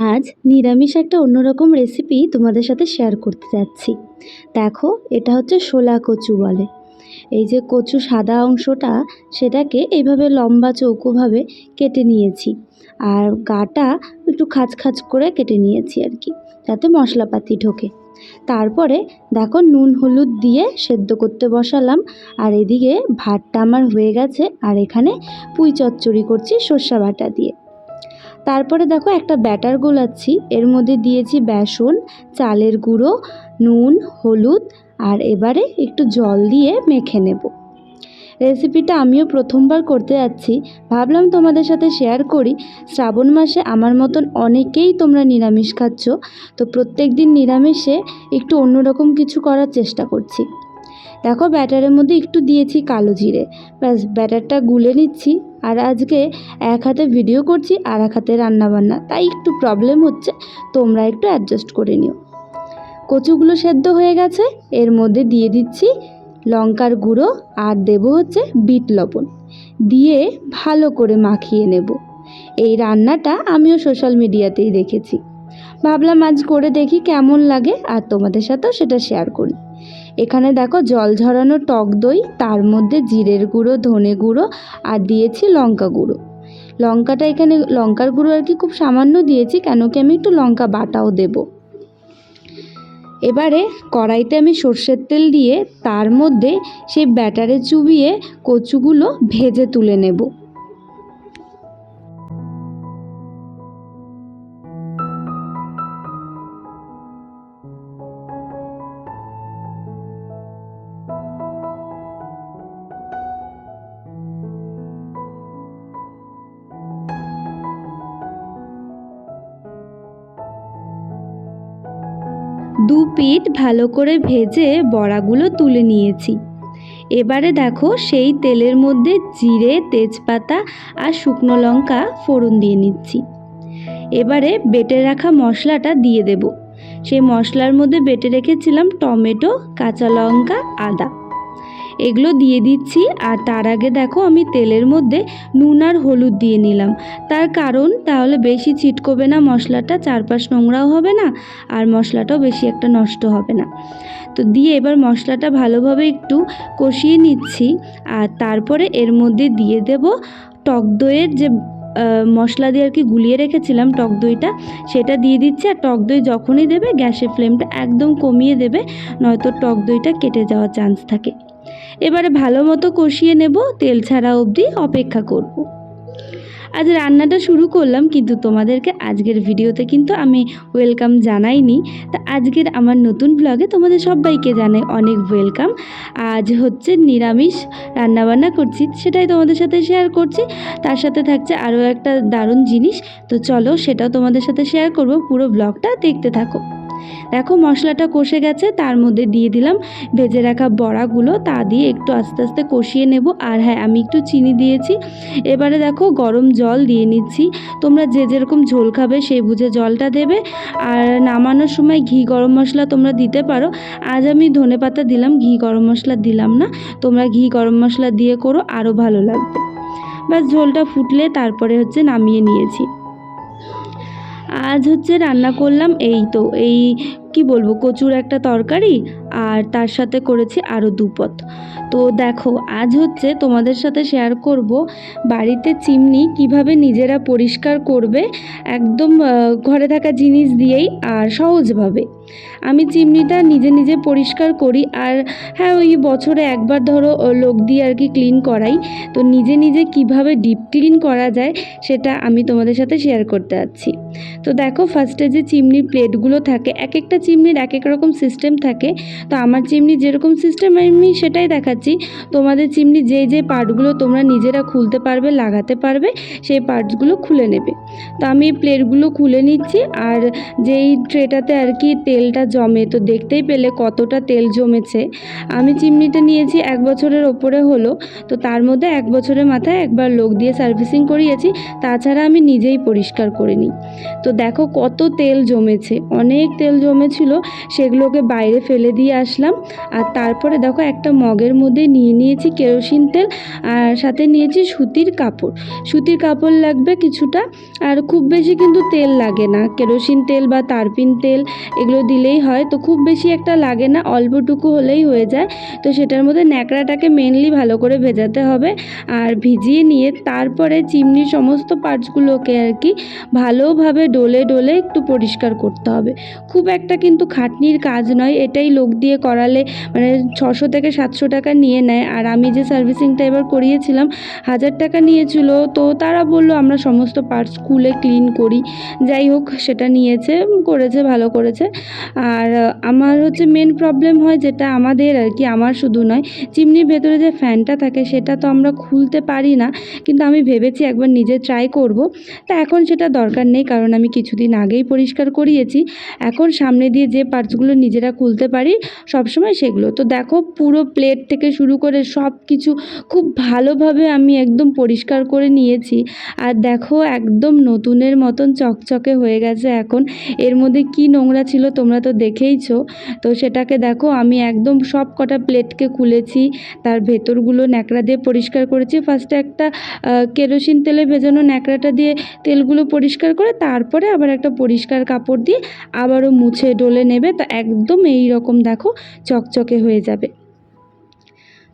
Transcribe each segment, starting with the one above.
আজ নিরামিষ একটা অন্যরকম রেসিপি তোমাদের সাথে শেয়ার করতে যাচ্ছি। দেখো, এটা হচ্ছে শোলা কচু বলে। এই যে কচু সাদা অংশটা, সেটাকে এইভাবে লম্বা চৌকোভাবে কেটে নিয়েছি। আর গাটা একটু খাঁচ খাঁচ করে কেটে নিয়েছি আর কি, যাতে মশলাপাতি ঢোকে। তারপরে দেখো, নুন হলুদ দিয়ে সেদ্ধ করতে বসালাম। আর এদিকে ভাতটা আমার হয়ে গেছে, আর এখানে পুঁই চচ্চড়ি করছি সর্ষা বাটা দিয়ে। তারপরে দেখো একটা ব্যাটার গোলাচ্ছি। এর মধ্যে দিয়েছি বেসন, চালের গুঁড়ো, নুন, হলুদ, আর এবারে একটু জল দিয়ে মেখে নেব। রেসিপিটা আমিও প্রথমবার করতে যাচ্ছি। ভাবলাম তোমাদের সাথে শেয়ার করি। শ্রাবণ মাসে আমার মতন অনেকেই তোমরা নিরামিষ খাচ্ছ। তো প্রত্যেক দিন নিরামিষে একটু অন্যরকম কিছু করার চেষ্টা করছি। দেখো ব্যাটারের মধ্যে একটু দিয়েছি কালো জিরে। ব্যাস, ব্যাটারটা গুলে নিচ্ছি আর আজকে এক হাতে ভিডিও করছি আর এক হাতে রান্নাবান্না। তাই একটু প্রবলেম হচ্ছে, তোমরা একটু অ্যাডজাস্ট করে নিও। কচুগুলো সেদ্ধ হয়ে গেছে, এর মধ্যে দিয়ে দিচ্ছি লঙ্কার গুঁড়ো আর দেব হচ্ছে বিট লবণ। দিয়ে ভালো করে মাখিয়ে নেব। এই রান্নাটা আমিও সোশ্যাল মিডিয়াতেই দেখেছি। ভাবলাম আজ করে দেখি কেমন লাগে আর তোমাদের সাথেও সেটা শেয়ার করি। এখানে দেখো জল ঝরানো টক দই, তার মধ্যে জিরের গুঁড়ো, ধনে গুঁড়ো আর দিয়েছি লঙ্কা গুঁড়ো। লঙ্কাটা এখানে, লঙ্কার গুঁড়ো আর কি খুব সামান্য দিয়েছি, কেন কি আমি একটু লঙ্কা বাটাও দেব। এবারে কড়াইতে আমি সর্ষের তেল দিয়ে তার মধ্যে সেই ব্যাটারে চুবিয়ে কচুগুলো ভেজে তুলে নেব। দু পিঠ ভালো করে ভেজে বড়াগুলো তুলে নিয়েছি। এবারে দেখো সেই তেলের মধ্যে জিরে, তেজপাতা আর শুকনো লঙ্কা ফোড়ন দিয়ে নিচ্ছি। এবারে বেটে রাখা মশলাটা দিয়ে দেব। সেই মশলার মধ্যে বেটে রেখেছিলাম টমেটো, কাঁচা লঙ্কা, আদা। এগুলো দিয়ে দিচ্ছি আর তার আগে দেখো আমি তেলের মধ্যে নুন আর হলুদ দিয়ে নিলাম। তার কারণ তাহলে বেশি ছিটকবে না মশলাটা, চারপাশ নোংরাও হবে না আর মশলাটাও বেশি একটা নষ্ট হবে না। তো দিয়ে এবার মশলাটা ভালোভাবে একটু কষিয়ে নিচ্ছি আর তারপরে এর মধ্যে দিয়ে দেব টক দইয়ের যে মশলা দিয়ে আর কি গুলিয়ে রেখেছিলাম টক দইটা, সেটা দিয়ে দিচ্ছি আর টক দই যখনই দেবে গ্যাসের ফ্লেমটা একদম কমিয়ে দেবে, নয়তো টক দইটা কেটে যাওয়ার চান্স থাকে এবারে ভালো মতো কষিয়ে নেব, তেল ছাড়া অবধি অপেক্ষা করব। আজ রান্নাটা শুরু করলাম, কিন্তু তোমাদেরকে আজকের ভিডিওতে কিন্তু আমি ওয়েলকাম জানাইনি। তা আজকের আমার নতুন ব্লগে তোমাদের সবাইকে জানাই অনেক ওয়েলকাম আজ হচ্ছে নিরামিষ রান্নাবান্না করছি, সেটাই তোমাদের সাথে শেয়ার করছি। তার সাথে থাকছে আরও একটা দারুণ জিনিস, তো চলো সেটাও তোমাদের সাথে শেয়ার করব, পুরো ব্লগটা দেখতে থাকো। দেখো মশলাটা কষে গেছে, তার মধ্যে দিয়ে দিলাম ভেজে রাখা বড়াগুলো, তা দিয়ে একটু আস্তে আস্তে কষিয়ে নেব। আর হ্যাঁ আমি একটু চিনি দিয়েছি। এবারে দেখো গরম জল দিয়ে নিচ্ছি। তোমরা যে যেরকম ঝোল খাবে সেই বুঝে জলটা দেবে। আর নামানোর সময় ঘি গরম মশলা তোমরা দিতে পারো। আজ আমি ধনে পাতা দিলাম, ঘি গরম মশলা দিলাম না। তোমরা ঘি গরম মশলা দিয়ে করো আরও ভালো লাগবে। ব্যাস, ঝোলটা ফুটলে তারপরে হচ্ছে নামিয়ে নিয়েছি। আজ হচ্ছে রান্না করলাম এই তো এই কি বলব, কচুর একটা তরকারি আর তার সাথে করেছি আরও দুপদ তো দেখো, আজ হচ্ছে তোমাদের সাথে শেয়ার করব বাড়িতে চিমনি কীভাবে নিজেরা পরিষ্কার করবে একদম ঘরে থাকা জিনিস দিয়েই আর সহজভাবে। আমি চিমনিটা নিজে নিজে পরিষ্কার করি আর হ্যাঁ ওই বছরে একবার ধরো লোক দিয়ে আর কি ক্লিন করাই। তো নিজে নিজে কীভাবে ডিপ ক্লিন করা যায় সেটা আমি তোমাদের সাথে শেয়ার করতে যাচ্ছি। তো দেখো ফার্স্টে যে চিমনির প্লেটগুলো থাকে, এক একটা চিমনির এক এক রকম সিস্টেম থাকে। তো আমার চিমনি যেরকম সিস্টেম আমি সেটাই দেখাচ্ছি। তোমাদের চিমনি যে যে পার্টগুলো তোমরা নিজেরা খুলতে পারবে, লাগাতে পারবে, সেই পার্টসগুলো খুলে নেবে। তো আমি প্লেটগুলো খুলে নিচ্ছি আর যেই ট্রেটাতে আর কি তেলটা জমে, তো দেখতেই পেলে কতটা তেল জমেছে। আমি চিমনিটা নিয়েছি এক বছরের ওপরে হলো, তো তার মধ্যে এক বছরের মাথায় একবার লোক দিয়ে সার্ভিসিং করিয়েছি, তাছাড়া আমি নিজেই পরিষ্কার করে নিই। তো দেখো কত তেল জমেছে, অনেক তেল জমেছিল, সেগুলোকে বাইরে ফেলে দিয়ে আসলাম। আর তারপরে দেখো একটা মগের মধ্যে নিয়ে নিয়েছি কেরোসিন তেল, আর সাথে নিয়েছি সুতির কাপড়। সুতির কাপড় লাগবে কিছুটা আর খুব বেশি কিন্তু তেল লাগে না। কেরোসিন তেল বা তারপিন তেল এগুলো দিলেই হয়। তো খুব বেশি একটা লাগে না, অল্পটুকু হলেই হয়ে যায়। তো সেটার মধ্যে ন্যাকড়াটাকে মেনলি ভালো করে ভেজাতে হবে আর ভিজিয়ে নিয়ে তারপরে চিমনির সমস্ত পার্টসগুলোকে আর কি ভালোভাবে ডলে ডলে একটু পরিষ্কার করতে হবে। খুব একটা কিন্তু খাটনির কাজ নয়, এটাই লোক দিয়ে করালে মানে ছশো থেকে সাতশো টাকা নিয়ে নেয়। আর আমি যে সার্ভিসিংটা এবার করিয়েছিলাম, হাজার টাকা নিয়েছিল, তো তারা বলল, আমরা সমস্ত পার্টস খুলে ক্লিন করি। যাই হোক, সেটা নিয়েছে, করেছে, ভালো করেছে। আর আমার হচ্ছে মেন প্রবলেম হয় যেটা আমাদের আর কি, আমার শুধু নয়। চিমনির ভেতরে যে ফ্যানটা থাকে, সেটা তো আমরা খুলতে পারি না। কিন্তু আমি ভেবেছি একবার নিজে ট্রাই করব। তা এখন সেটা দরকার নেই, কারণ আমি কিছুদিন আগেই পরিষ্কার করিয়েছি। এখন সামনে দিয়ে যে পার্টসগুলো নিজেরা খুলতে পারি, সবসময় সেগুলো। তো দেখো, পুরো প্লেট থেকে শুরু করে সব কিছু খুব ভালোভাবে আমি একদম পরিষ্কার করে নিয়েছি। আর দেখো, একদম নতুনের মতন চকচকে হয়ে গেছে এখন। এর মধ্যে কি নোংরা ছিল তোমরা তো দেখেইছো। তো সেটাকে দেখো, আমি একদম সব কটা প্লেটকে খুলেছি, তার ভেতরগুলো ন্যাকড়া দিয়ে পরিষ্কার করেছি। ফার্স্টে একটা কেরোসিন তেলে ভেজানো ন্যাকড়াটা দিয়ে তেলগুলো পরিষ্কার করে, তারপরে আবার একটা পরিষ্কার কাপড় দিয়ে আবারও মুছে ডলে নেবে। তা একদম এই রকম দেখো, চকচকে হয়ে যাবে।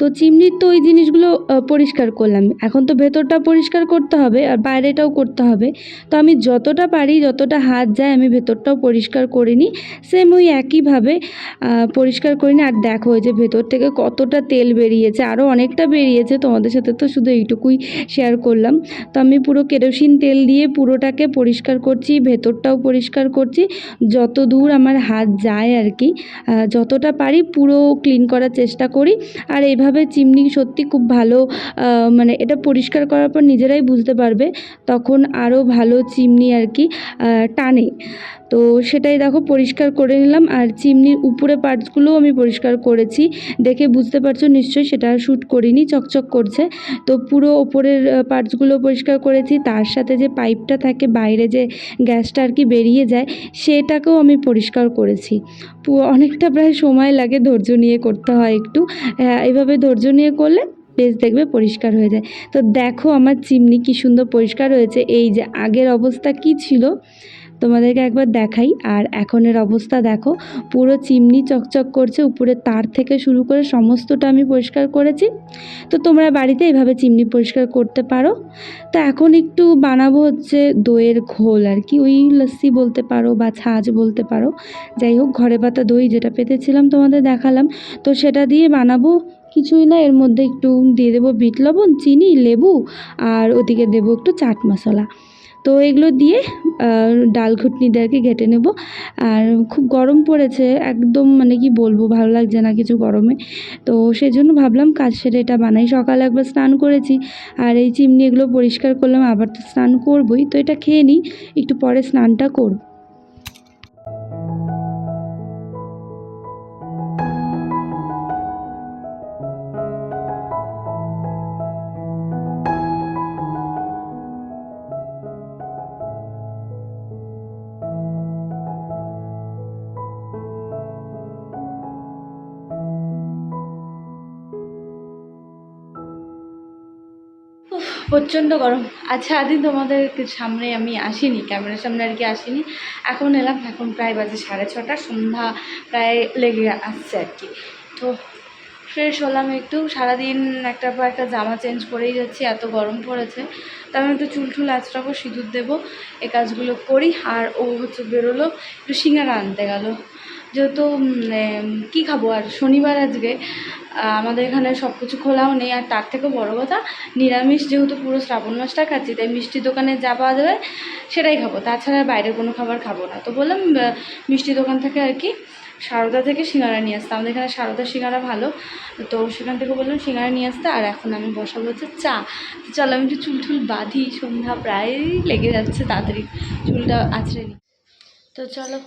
তো চিমনির তো ওই জিনিসগুলো পরিষ্কার করলাম। এখন তো ভেতরটা পরিষ্কার করতে হবে আর বাইরেটাও করতে হবে। তো আমি যতটা পারি, যতটা হাত যায়, আমি ভেতরটাও পরিষ্কার করে নিই। সেম ওই একইভাবে পরিষ্কার করে নিই। আর দেখো ওই যে ভেতর থেকে কতটা তেল বেরিয়েছে আরও অনেকটা বেরিয়েছে। তোমাদের সাথে তো শুধু এইটুকুই শেয়ার করলাম। তো আমি পুরো কেরোসিন তেল দিয়ে পুরোটাকে পরিষ্কার করছি, ভেতরটাও পরিষ্কার করছি। যত দূর আমার হাত যায় আর কি যতটা পারি পুরো ক্লিন করার চেষ্টা করি। আর এইভাবে চিমনি সত্যি খুব ভালো মানে এটা পরিষ্কার করার পর নিজেরাই বুঝতে পারবে তখন আরও ভালো চিমনি আর কি টানে। তো সেটাই দেখো পরিষ্কার করে নিলাম আর চিমনির উপরে পার্টসগুলোও আমি পরিষ্কার করেছি। দেখে বুঝতে পারছ নিশ্চয়ই সেটা শ্যুট করিনি চকচক করছে। তো পুরো ওপরের পার্টসগুলো পরিষ্কার করেছি তার সাথে যে পাইপটা থাকে বাইরে যে গ্যাসটা আর কি বেরিয়ে যায় সেটাকেও আমি পরিষ্কার করেছি। অনেকটা প্রায় সময় লাগে ধৈর্য নিয়ে করতে হয় একটু। আহ, এইভাবে ধৈর্য নিয়ে করলে বেশ দেখবে পরিষ্কার হয়ে যায়। তো দেখো আমার চিমনি কি সুন্দর পরিষ্কার হয়েছে। এই যে আগের অবস্থা কি ছিল, তোমাদেরকে একবার দেখাই। আর এখনের অবস্থা দেখো, পুরো চিমনি চকচক করছে, উপরে তার থেকে শুরু করে সমস্তটা আমি পরিষ্কার করেছি। তো তোমরা বাড়িতে এইভাবে চিমনি পরিষ্কার করতে পারো। তো এখন একটু বানাবো হচ্ছে দইয়ের ঘোল আর কি। ওই লস্যি বলতে পারো বা ছাঁচ বলতে পারো। যাই হোক, ঘরে পাতা দই যেটা পেতেছিলাম তোমাদের দেখালাম। তো সেটা দিয়ে বানাবো কিছুই না, এর মধ্যে একটু দিয়ে দেবো বিট লবণ, চিনি, লেবু আর ওদিকে দেবো একটু চাট মশলা। তো এগুলো দিয়ে ডাল ঘুটনি দিয়ে আর ঘেটে নেব। আর খুব গরম পড়েছে, একদম মানে কি বলব, ভালো লাগছে না কিছু গরমে। তো সেই জন্য ভাবলাম কাজ সেরে এটা বানাই। সকালে একবার স্নান করেছি আর এই চিমনি এগুলো পরিষ্কার করলাম, আবার তো স্নান করবই। তো এটা খেয়ে নিই, একটু পরে স্নানটা করব। প্রচণ্ড গরম। আজ সারাদিন তোমাদের সামনে আমি আসিনি, ক্যামেরার সামনে আর কি আসিনি। এখন এলাম, এখন প্রায় বাজে সাড়ে ছটা, সন্ধ্যা প্রায় লেগে আসছে আর কি। তো ফ্রেশ হলাম একটু। সারাদিন একটা পর একটা জামা চেঞ্জ করেই যাচ্ছি, এত গরম পড়েছে। তো আমি একটু চুল টুল আঁচড়াবো, সিঁদুর দেবো, এ কাজগুলো করি। আর ও হচ্ছে বেরোলো, একটু সিঙ্গারা আনতে গেল। যেহেতু কী খাব? আর শনিবার আজকে আমাদের এখানে সব কিছু খোলাও নেই। আর তার থেকেও বড় কথা, নিরামিষ যেহেতু পুরো শ্রাবণ মাসটা খাচ্ছি, তাই মিষ্টির দোকানে যা পাওয়া যাবে, সেটাই খাব। তাছাড়া বাইরের কোনো খাবার খাব না। তো বললাম মিষ্টি দোকান থেকে আর কি, সারদা থেকে সিঙ্গারা নিয়ে আসতে। আমাদের এখানে সারদার সিঙ্গারা ভালো। তো সেখান থেকে বললাম, সিঙ্গারা নিয়ে আসতে। আর এখন আমি বসাবো হচ্ছে চা। চলো, আমি একটু চুল টুল বাঁধি। সন্ধ্যা প্রায় লেগে যাচ্ছে, তাড়াতাড়ি চুলটা আছড়ে নিই তো চলো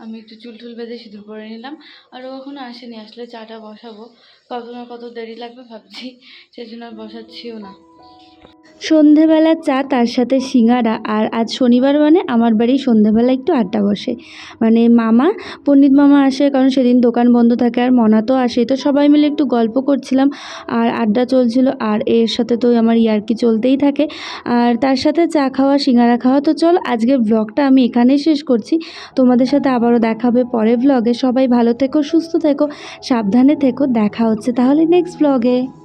আমি একটু চুল টুল বেঁধে সিঁদুর পরে নিলাম। আর ও এখনও আসেনি, আসলে চাটা বসাবো। কত না কত দেরি লাগবে ভাবছি সেই জন্য আর বসাচ্ছিও না। সন্ধেবেলা চা, তার সাথে সিঙ্গারা আর আজ শনিবার মানে আমার বাড়ি সন্ধেবেলা একটু আড্ডা বসে। মানে মামা, পণ্ডিত মামা আসে, কারণ সেদিন দোকান বন্ধ থাকে আর মনা তো আসে তো সবাই মিলে একটু গল্প করছিলাম আর আড্ডা চলছিল আর এর সাথে তো আমার ইয়ার্কি চলতেই থাকে। আর তার সাথে চা খাওয়া, সিঙ্গারা খাওয়া, তো চল আজকের ব্লগটা আমি এখানেই শেষ করছি। তোমাদের সাথে আবারও দেখা হবে পরের ব্লগে। সবাই ভালো থেকো, সুস্থ থেকো, সাবধানে থেকো। দেখা হচ্ছে তাহলে নেক্সট ব্লগে।